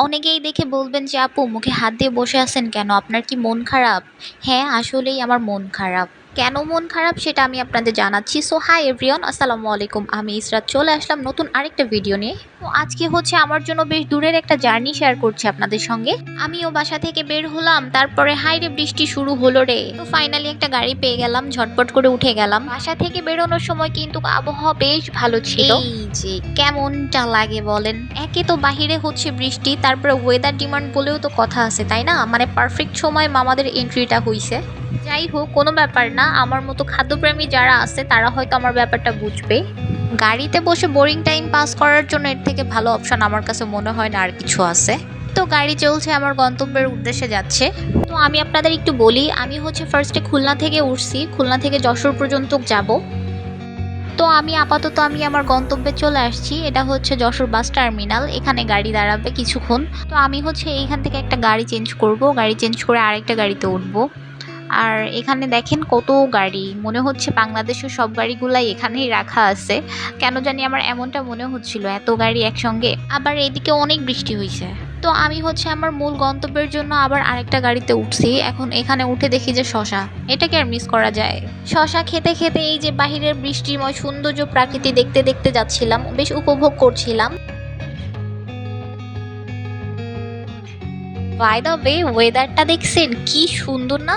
অনেকেই দেখে বলবেন যে, আপু, মুখে হাত দিয়ে বসে আছেন কেন? আপনার কি মন খারাপ? হ্যাঁ আসলেই আমার মন খারাপ। কেন মন খারাপ সেটা আমি আপনাদের জানাচ্ছি। সো হাই এভরিওয়ান আসসালামু আলাইকুম। আমি ইসরাত চলে আসলাম নতুন আরেকটা ভিডিও নিয়ে। তো আজকে হচ্ছে আমার জন্য বেশ দূরের একটা জার্নি শেয়ার করছি আপনাদের সঙ্গে। আমিও বাসা থেকে বের হলাম তারপরে হাইরে বৃষ্টি শুরু হলো রে। তো ফাইনালি একটা গাড়ি পেয়ে গেলাম ঝটপট করে উঠে গেলাম। বাসা থেকে বেরোনোর সময় কিন্তু আবহাওয়া বেশ ভালো ছিল। এই যে কেমনটা লাগে বলেন। একে তো বাহিরে হচ্ছে বৃষ্টি তারপরে ওয়েদার ডিমান্ড বলেও তো কথা আছে তাই না? মানে পারফেক্ট সময় মামাদের এন্ট্রিটা হইছে। যাই হোক, কোনো ব্যাপার না। আমার মতো খাদ্যপ্রেমী যারা আছে, তারা হয়তো আমার ব্যাপারটা বুঝবে। গাড়িতে বসে বোরিং টাইম পাস করার জন্য এর থেকে ভালো অপশন আমার কাছে মনে হয় না আর কিছু আছে। তো গাড়ি চলছে, আমার গন্তব্যের উদ্দেশ্যে যাচ্ছে। তো আমি আপনাদের একটু বলি, আমি হচ্ছে ফার্স্টে খুলনা থেকে উঠছি। খুলনা থেকে যশোর পর্যন্ত যাব। তো আমি আপাতত আমি আমার গন্তব্যে চলে আসছি। এটা হচ্ছে যশোর বাস টার্মিনাল। এখানে গাড়ি দাঁড়াবে কিছুক্ষণ। তো আমি হচ্ছে এইখান থেকে একটা গাড়ি চেঞ্জ করব। গাড়ি চেঞ্জ করে আরেকটা গাড়িতে উঠবো। আর এখানে দেখেন কত গাড়ি। মনে হচ্ছে বাংলাদেশের সব গাড়িগুলাই এখানেই রাখা আছে। কেন জানি আমার এমনটা মনে হচ্ছিল এত গাড়ি একসঙ্গে। আবার এদিকে অনেক বৃষ্টি হয়েছে তো আমি হচ্ছে আমার মূল গন্তব্যের জন্য আবার আরেকটা গাড়িতে উঠছি। এখন এখানে উঠে দেখি যে শশা। এটাকে আর মিস করা যায়? শশা খেতে খেতে এই যে বাহিরের বৃষ্টিময় সৌন্দর্য প্রাকৃতি দেখতে দেখতে যাচ্ছিলাম। বেশ উপভোগ করছিলাম। বাই দ্য ওয়ে ওয়েদারটা দেখছেন কি সুন্দর না?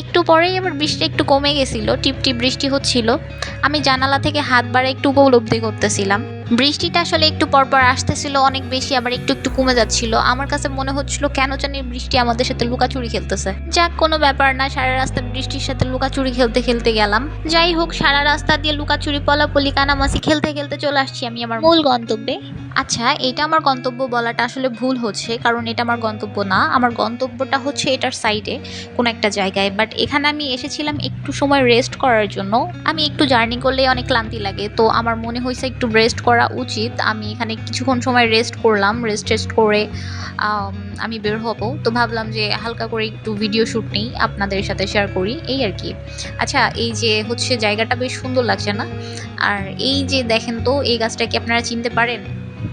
একটু পরেই আবার বৃষ্টি একটু কমে গেছিল টিপ টিপ বৃষ্টি হচ্ছিল। আমি জানালা থেকে হাত বাড়া একটু উপলব্ধি করতেছিলাম। বৃষ্টিটা আসলে একটু পরপর আসতেছিল অনেক বেশি আবার একটু একটু কমে যাচ্ছিল। আমার কাছে মনে হচ্ছিল কেন জানি বৃষ্টি আমাদের সাথে লুকাচুরি খেলতেছে। যাক কোনো ব্যাপার না সারা রাস্তা বৃষ্টির সাথে লুকাচুরি খেলতে খেলতে গেলাম। যাই হোক সারা রাস্তা দিয়ে লুকাচুরি পলাপলি কানামাসি খেলতে খেলতে চলে আসছি আমি আমার মূল গন্তব্যে। আচ্ছা এটা আমার গন্তব্য বলাটা আসলে ভুল হচ্ছে কারণ এটা আমার গন্তব্য না। আমার গন্তব্যটা হচ্ছে এটার সাইডে কোনো একটা জায়গায়। বাট এখানে আমি এসেছিলাম একটু সময় রেস্ট করার জন্য। আমি একটু জার্নি করলে অনেক ক্লান্তি লাগে, তো আমার মনে হয়েছে একটু রেস্ট করা উচিত। আমি এখানে কিছুক্ষণ সময় রেস্ট করলাম রেস্ট টেস্ট করে, আমি বের হব। তো ভাবলাম যে হালকা করে একটু ভিডিও শ্যুট নেই, আপনাদের সাথে শেয়ার করি, এই আর কি। আচ্ছা এই যে হচ্ছে জায়গাটা বেশ সুন্দর লাগছে না? আর এই যে দেখেন তো, এই গাছটা কি আপনারা চিনতে পারেন?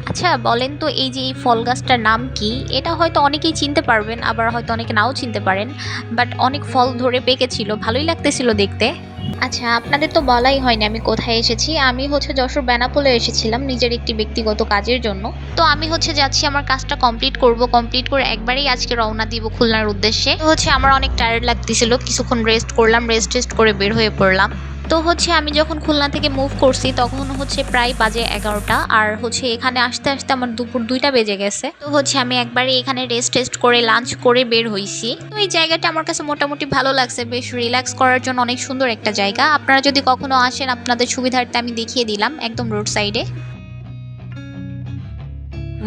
আচ্ছা বলেন তো এই যে এই ফল গাছটার নাম কি? এটা হয়তো অনেকেই চিনতে পারবেন, আবার হয়তো অনেকে নাও চিনতে পারেন, বাট অনেক ফল ধরে পেকেছিল, ভালোই লাগতেছিল দেখতে। আচ্ছা আপনাদের তো বলাই হয়নি আমি কোথায় এসেছি। আমি হচ্ছে যশোর বেনাপোলে এসেছিলাম নিজের একটি ব্যক্তিগত কাজের জন্য। তো আমি হচ্ছে যাচ্ছি, আমার কাজটা কমপ্লিট করব কমপ্লিট করে একবারেই আজকে রওনা দিব খুলনার উদ্দেশ্যে। হচ্ছে আমার অনেক টায়ার্ড লাগতেছিল, কিছুক্ষণ রেস্ট করলাম রেস্ট টেস্ট করে বের হয়ে পড়লাম। তো হচ্ছে আমি যখন খুলনা থেকে মুভ করছি, তখন হচ্ছে প্রায় বাজে এগারোটা। আর হচ্ছে এখানে আসতে আসতে আমার দুপুর দুইটা বেজে গেছে। তো হচ্ছে আমি একবারে এখানে রেস্ট টেস্ট করে লাঞ্চ করে বের হয়েছি তো এই জায়গাটা আমার কাছে মোটামুটি ভালো লাগছে। বেশ রিল্যাক্স করার জন্য অনেক সুন্দর একটা জায়গা। আপনারা যদি কখনো আসেন, আপনাদের সুবিধার্থে আমি দেখিয়ে দিলাম একদম রোড সাইডে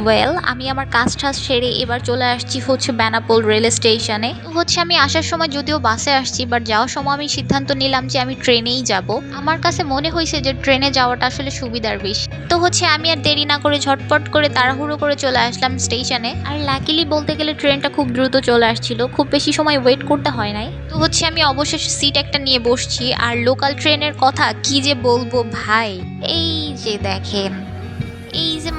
ওয়েল আমি আমার কাজ টাজ সেরে এবার চলে আসছি হচ্ছে বেনাপোল রেল স্টেশনে। হচ্ছে আমি আসার সময় যদিও বাসে আসছি বাট যাওয়ার সময় আমি সিদ্ধান্ত নিলাম যে আমি ট্রেনেই যাব। আমার কাছে মনে হয়েছে যে ট্রেনে যাওয়াটা আসলে সুবিধার বেশি তো হচ্ছে আমি আর দেরি না করে ঝটপট করে তাড়াহুড়ো করে চলে আসলাম স্টেশনে। আর লাকিলি বলতে গেলে ট্রেনটা খুব দ্রুত চলে আসছিল, খুব বেশি সময় ওয়েট করতে হয় নাই। তো হচ্ছে আমি অবশেষে সিট একটা নিয়ে বসছি, আর লোকাল ট্রেনের কথা কি যে বলব ভাই? এই যে দেখেন।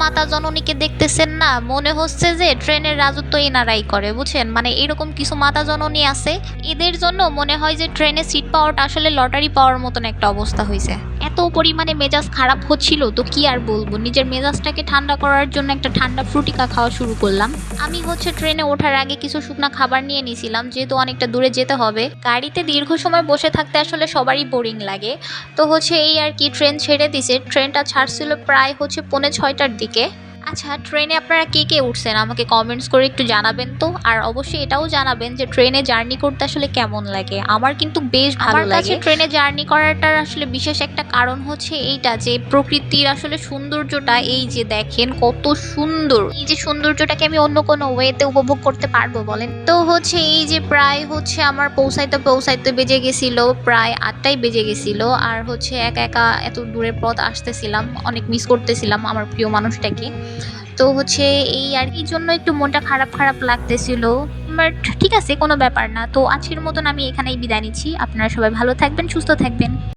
মাতা জননীকে দেখতেছেন না, মনে হচ্ছে যে ট্রেনের রাজত্ব এনারাই করে, বুঝছেন? মানে এরকম কিছু মাতা জননী আছে। এদের জন্য মনে হয় যে ট্রেনে সিট পাওয়াটা আসলে লটারি পাওয়ার মতন একটা অবস্থা হয়েছে এত পরিমাণে মেজাজ খারাপ হচ্ছিল, তো কি আর বলব? নিজের মেজাজটাকে ঠান্ডা করার জন্য একটা ঠান্ডা ফ্রুটিকা খাওয়া শুরু করলাম। আমি হচ্ছে ট্রেনে ওঠার আগে কিছু শুকনা খাবার নিয়ে নিয়েছিলাম যেহেতু অনেকটা দূরে যেতে হবে। গাড়িতে দীর্ঘ সময় বসে থাকতে আসলে সবারই বোরিং লাগে। তো হচ্ছে এই আর কি, ট্রেন ছেড়ে দিছে। ট্রেনটা ছাড়ছিল প্রায় হচ্ছে পৌনে ছয়টার দিকে। আচ্ছা ট্রেনে আপনারা কে কে উঠছেন? আমাকে কমেন্টস করে একটু জানাবেন তো। আর অবশ্যই এটাও জানাবেন যে ট্রেনে জার্নি করতে আসলে কেমন লাগে। আমার কিন্তু বেশ ভালো লাগে। ট্রেনে জার্নি করাটার আসলে বিশেষ একটা কারণ হচ্ছে এইটা যে প্রকৃতির আসলে সৌন্দর্যটা এই যে দেখেন কত সুন্দর। এই যে সৌন্দর্যটাকে আমি অন্য কোনো ওয়েতে উপভোগ করতে পারব বলেন। তো হচ্ছে এই যে প্রায় হচ্ছে আমার পৌঁছাইতে পৌঁছাইতে বেজে গেছিল প্রায় আটটাই বেজে গেছিল। আর হচ্ছে একা একা এত দূরের পথ আসতেছিলাম অনেক মিস করতেছিলাম আমার প্রিয় মানুষটাকে। তো হচ্ছে এই আর কি জন্য একটু মনটা খারাপ খারাপ লাগতেছিল। বাট ঠিক আছে, কোনো ব্যাপার না। তো আজকের মতন আমি এখানেই বিদায় নিচ্ছি। আপনারা সবাই ভালো থাকবেন, সুস্থ থাকবেন।